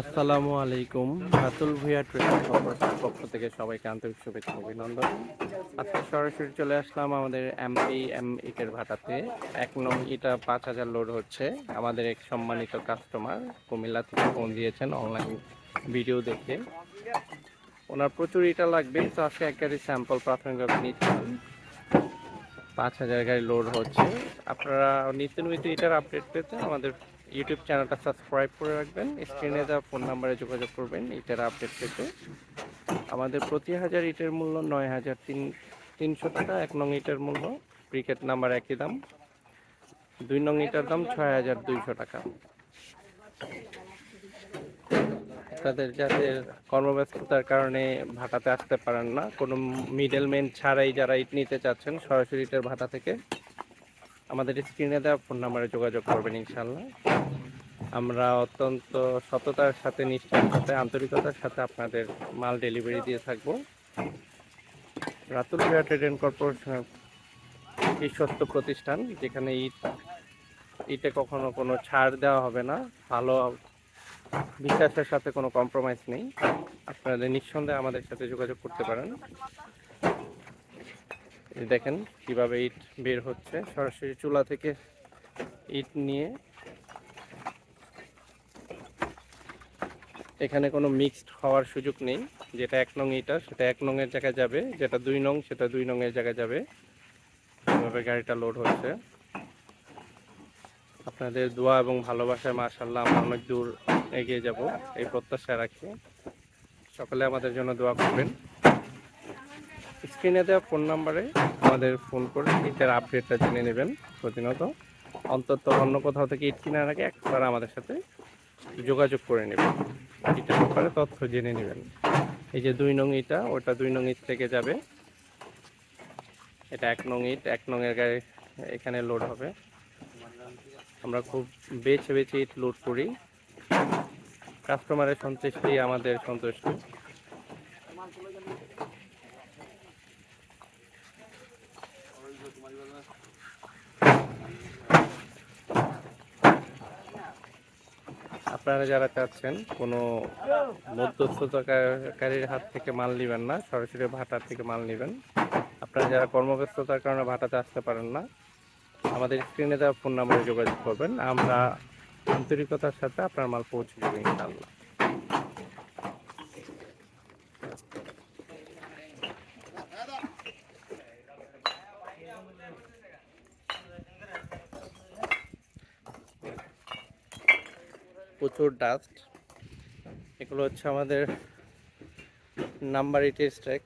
আসসালামু আলাইকুম। রাতুল ট্রেডার কর্পোরেশনের পক্ষ থেকে সবাইকে আন্তরিক শুভেচ্ছা অভিনন্দন। আজকে সরাসরি চলে আসলাম আমাদের এমপি এম ইটের ভাটাতে। এক নং ইটা পাঁচ হাজার লোড হচ্ছে। আমাদের এক সম্মানিত কাস্টমার কুমিল্লা থেকে ফোন দিয়েছেন অনলাইন ভিডিও দেখে। ওনার প্রচুর ইটা লাগবে, তো আজকে এক গাড়ি স্যাম্পল প্রাথমিকভাবে নিচ্ছেন পাঁচ হাজার গাড়ি লোড হচ্ছে। আপনারা নিত্য নৈমিত ইটার আপডেট পেতে আমাদের ইউটিউব চ্যানেলটা সাবস্ক্রাইব করে রাখবেন স্ক্রিনে দেওয়া ফোন নাম্বারে যোগাযোগ করবেন ইটার আপডেট পেতে। আমাদের প্রতি হাজার ইটের মূল্য নয় হাজার তিন, তিনশো টাকা, এক নং ইটের মূল্য ক্রিকেট নাম্বার একই দাম। দুই নং ইটার দাম ছয় হাজার দুইশো টাকা। তাদের যাদের কর্মব্যস্ততার কারণে ভাটাতে আসতে পারেন না, কোনো মিডলম্যান ছাড়াই যারা ইট নিতে চাচ্ছেন, সরাসরি ইটের ভাটা থেকে আমাদের স্ক্রিনে দেওয়া ফোন নাম্বারে যোগাযোগ করবেন ইনশাল্লাহ আমরা অত্যন্ত সততার সাথে, নিষ্ঠার সাথে, আন্তরিকতার সাথে আপনাদের মাল ডেলিভারি দিয়ে থাকব। রাতুল বিয়া ট্রেড অ্যান্ড কর্পোরেশনের বিশ্বস্ত প্রতিষ্ঠান, যেখানে ইট ইটে কখনো কোনো ছাড় দেওয়া হবে না। ভালো বিশ্বাসের সাথে কোনো কম্প্রোমাইজ নেই। আপনাদের নিঃসন্দেহে আমাদের সাথে যোগাযোগ করতে পারেন। দেখেন কীভাবে ইট বের হচ্ছে। সরাসরি চুলা থেকে ইট নিয়ে এখানে কোনো মিক্সড হওয়ার সুযোগ নেই। যেটা এক নং ইটা, সেটা এক নং এর জায়গায় যাবে। যেটা দুই নং, সেটা দুই নং এর জায়গায় যাবে। এভাবে গাড়িটা লোড হচ্ছে। আপনাদের দোয়া এবং ভালোবাসায় মাশাল্লাহ আমরা অনেক দূর এগিয়ে যাব। এই প্রত্যাশা রাখি। সকলে আমাদের জন্য দোয়া করবেন। স্ক্রিনে দেওয়া ফোন নাম্বারে আমাদের ফোন করে ইটের আপডেটটা জেনে নেবেন প্রতিনিয়ত। অন্তত অন্য কোথাও থেকে ইট কেনার আগে একবার আমাদের সাথে যোগাযোগ করে নেবেন। ইটের ব্যাপারে তথ্য জেনে নেবেন। এই যে দুই নং ইটা, ওটা দুই নং ইট থেকে যাবে। এটা এক নং ইট, এক নং এর গাড়ি এখানে লোড হবে। আমরা খুব বেছে বেছে ইট লোড করি। কাস্টমারের সন্তুষ্টি আমাদের সন্তুষ্টি। আপনারা যারা চাচ্ছেন, কোনো মধ্যস্থতাকারীর হাত থেকে মাল নেবেন না, সরাসরি ভাটার থেকে মাল নেবেন। আপনারা যারা কর্মব্যস্ততার কারণে ভাটাতে আসতে পারেন না, আমাদের স্ক্রিনে দেওয়া ফোন নাম্বারে যোগাযোগ করবেন। আমরা আন্তরিকতার সাথে আপনার মাল পৌঁছে দেবো ইনশাল্লাহ প্রচুর ডাস্ট এগুলো হচ্ছে আমাদের নাম্বার ইটের স্ট্যাক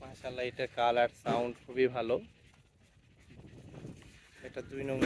মাশাল্লাহ এটার কালার সাউন্ড খুবই ভালো। এটা দুই নং